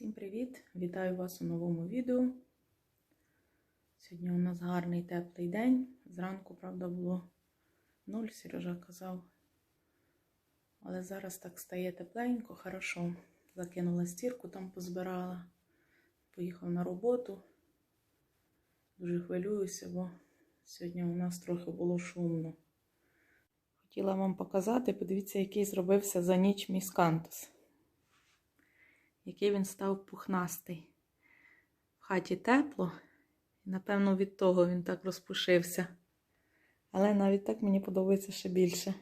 Всім привіт! Вітаю вас у новому відео. Сьогодні у нас гарний теплий день. Зранку, правда, було 0, Сережа казав. Але зараз так стає тепленько, хорошо. Закинула стірку, там позбирала. Поїхав на роботу. Дуже хвилююся, бо сьогодні у нас трохи було шумно. Хотіла вам показати, подивіться, який зробився за ніч міскантус який він став пухнастий. В хаті тепло, і, напевно, від того він так розпушився. Але навіть так мені подобається ще більше.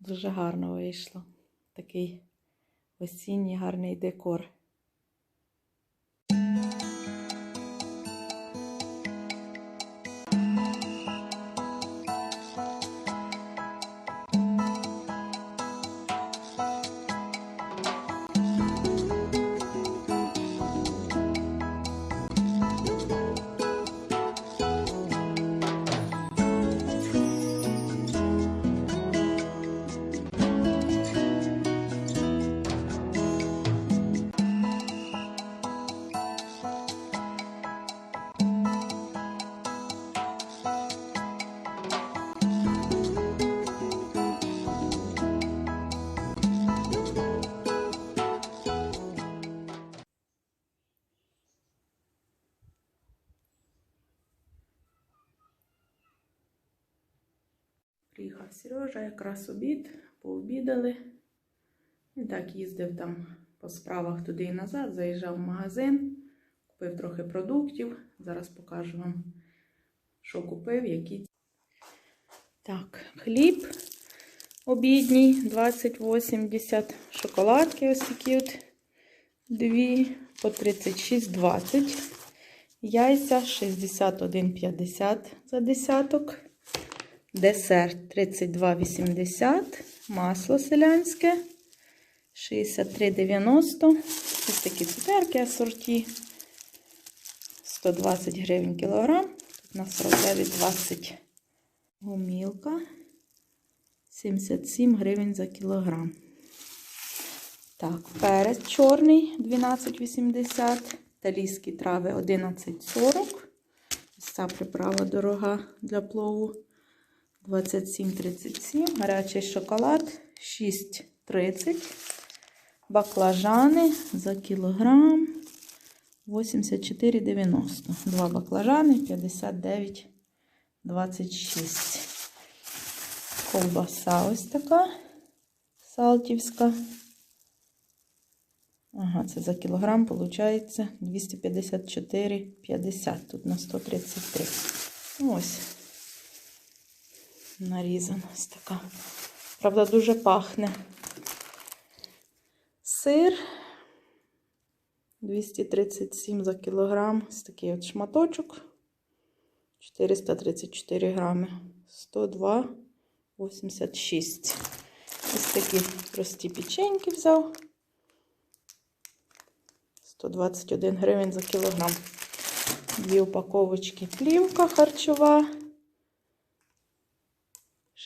Дуже гарно вийшло. Такий осінній гарний декор. Сережа, якраз обід, пообідали. Він так їздив там по справах туди і назад, заїжджав в магазин, купив трохи продуктів. Зараз покажу вам, що купив, які. Так, хліб обідній 20,80, шоколадки ось такі от дві по 36,20, яйця 61,50 за десяток. Десерт 32,80, масло селянське 63,90. Ось такі цукерки асорті 120 гривень кілограм. Тут на 49,20 гумілка 77 гривень за кілограм. Так, перець чорний 12,80, талійські трави 11,40. Ось ця приправа дорога для плову. 27,37, гарячий шоколад 6,30, баклажани за кілограм 84,90. Два баклажани 59,26. Ковбаса ось така салтівська. Ага, це за кілограм, виходить 254,50. Тут на 133. Ось нарізана ось така. Правда, дуже пахне. Сир 237 за кілограм. Ось такий от шматочок. 434 грами. 102,86. Ось такі прості печеньки взяв. 121 гривень за кілограм. Дві упаковочки плівка харчова.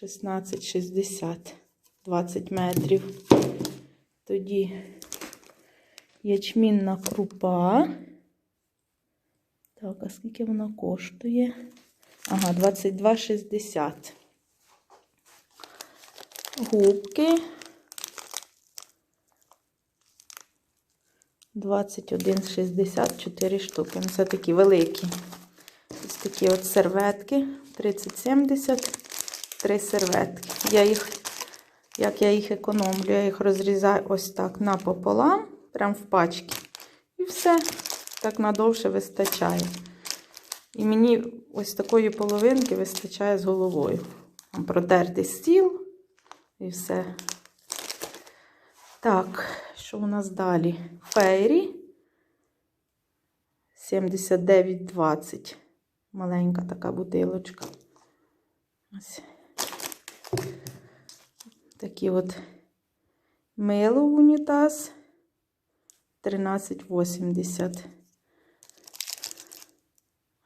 16,60, 20 метрів. Тоді ячмінна крупа. Так, а скільки вона коштує? Ага, 22,60. Губки. 21,64 штуки. Ну, це такі великі. Ось такі от серветки. 30,70 три серветки. Я їх, як я їх економлю, я їх розрізаю ось так напополам, прям в пачки. І все, так надовше вистачає. І мені ось такої половинки вистачає з головою. Протертий стіл і все. Так, що у нас далі? Фейрі 79,20. Маленька така бутилочка. Ось. Такі от мило унітаз 13,80.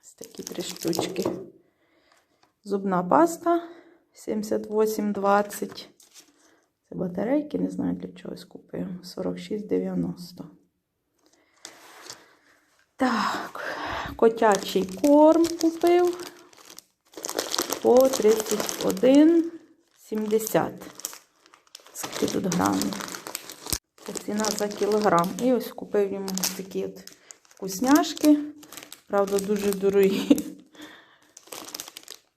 Ось такі три штучки. Зубна паста 78,20. Це батарейки, не знаю для чогось купив. 46,90. Так, котячий корм купив по 31,70. Скільки тут грамів? Це ціна за кілограм. І ось купив йому такі от вкусняшки. Правда, дуже дорогі.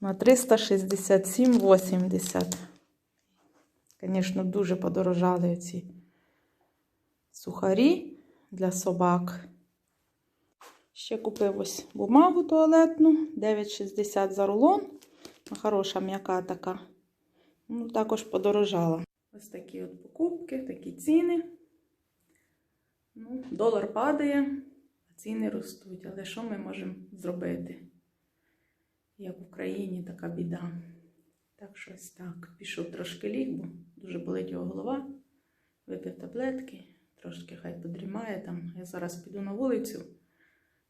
На 367,80. Звісно, дуже подорожали ці сухарі для собак. Ще купив ось бумагу туалетну, 9,60 за рулон. Хороша м'яка така. Ну, також подорожала. Ось такі от покупки, такі ціни. Ну, долар падає, а ціни ростуть. Але що ми можемо зробити? Як в Україні така біда. Так що ось так. Пішов трошки ліг, бо дуже болить його голова. Випив таблетки, трошки хай подрімає там. Я зараз піду на вулицю.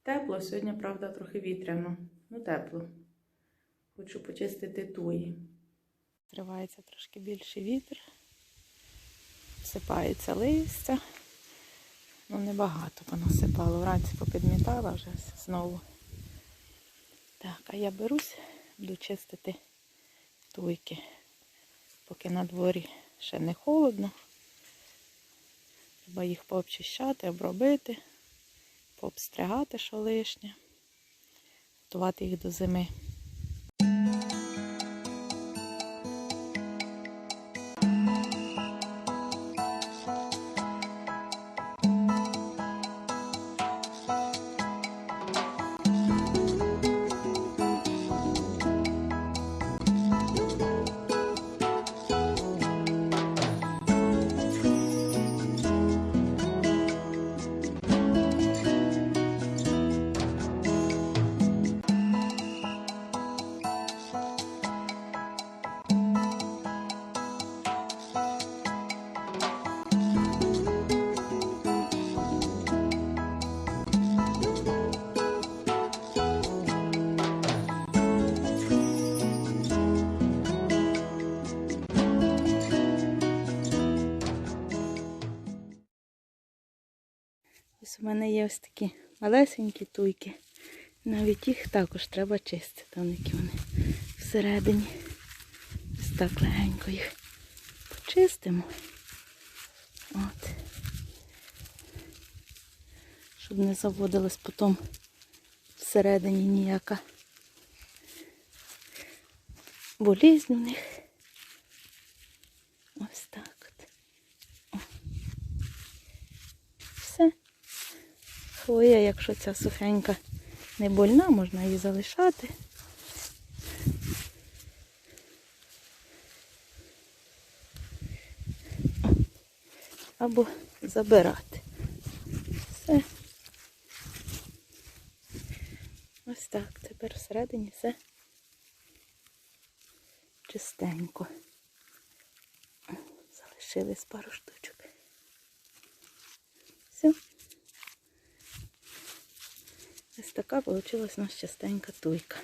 Тепло, сьогодні, правда, трохи вітряно. Ну, тепло. Хочу почистити туї. Тривається трошки більший вітер. Всипається листя. Ну, небагато понасипало. Вранці попідмітала вже знову. Так, а я берусь, буду чистити туйки. Поки на дворі ще не холодно. Треба їх пообчищати, обробити, пообстригати, що лишнє, готувати їх до зими. У мене є ось такі малесенькі туйки. Навіть їх також треба чистити, там які вони всередині. Ось так легенько їх почистимо. От. Щоб не заводилась потім всередині ніяка болізнь у них. Ось так от. О. Все. Хвоя, якщо ця сухенька не больна, можна її залишати. Або забирати. Все. Ось так. Тепер всередині все чистенько. Залишились пару штучок. Все. Ось така вийшла у нас частенька туйка.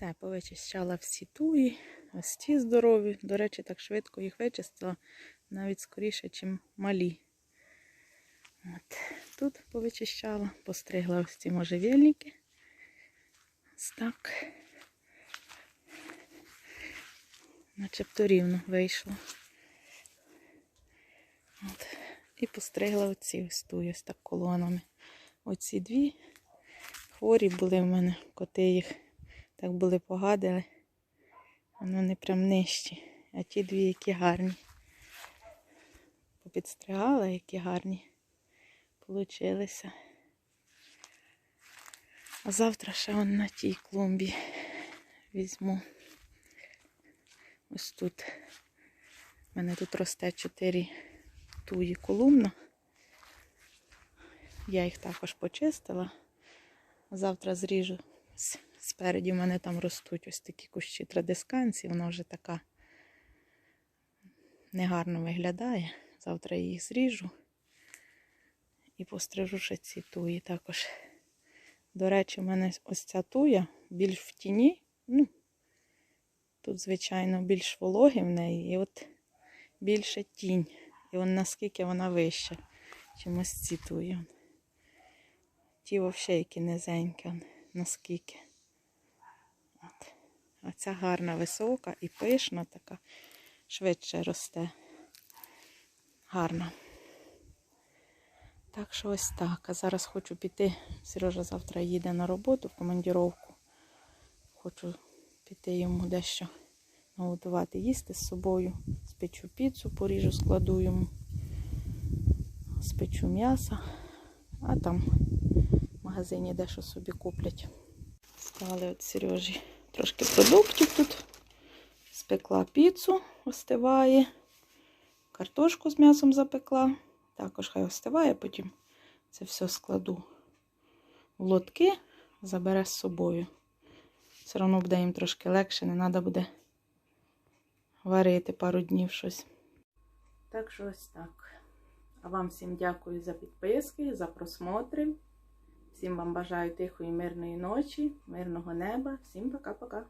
Все, повичищала всі туї, ось ті здорові. До речі, так швидко їх вичистила, навіть скоріше, ніж малі. От. Тут повичищала, постригла ось ці можжевельники. Ось так. Начебто рівно вийшло. От. І постригла оці ось туї, ось так колонами. Оці дві хворі були в мене, коти їх так були погадили. Воно не прям нижчі. А ті дві, які гарні. Попідстригала, які гарні получилися. А завтра ще он на тій клумбі візьму. Ось тут. У мене тут росте чотири туї колумна. Я їх також почистила. Завтра зріжу Спереді в мене там ростуть ось такі кущі традисканції, вона вже така негарно виглядає. Завтра я їх зріжу і пострижу ще ці туї також. До речі, в мене ось ця туя більш в тіні. Ну, тут, звичайно, більш вологи в неї, і от більше тінь. І он наскільки вона вища, чим ось ці туї. Ті вовше які низенькі, наскільки. А ця гарна, висока і пишна така, швидше росте. Гарна. Так що ось так. А зараз хочу піти. Сережа завтра їде на роботу в командіровку. Хочу піти йому дещо наготувати їсти з собою. Спечу піцу, поріжу, складу йому. Спечу м'ясо, а там в магазині дещо собі куплять. Стали от Сережі трошки продуктів тут. Спекла піцу, остиває. Картошку з м'ясом запекла. Також хай остиває, потім це все складу в лотки, забере з собою. Все одно буде їм трошки легше, не треба буде варити пару днів щось. Так що ось так. А вам всім дякую за підписки, за просмотри. Всім вам бажаю тихої, мирної ночі, мирного неба. Всім пока-пока.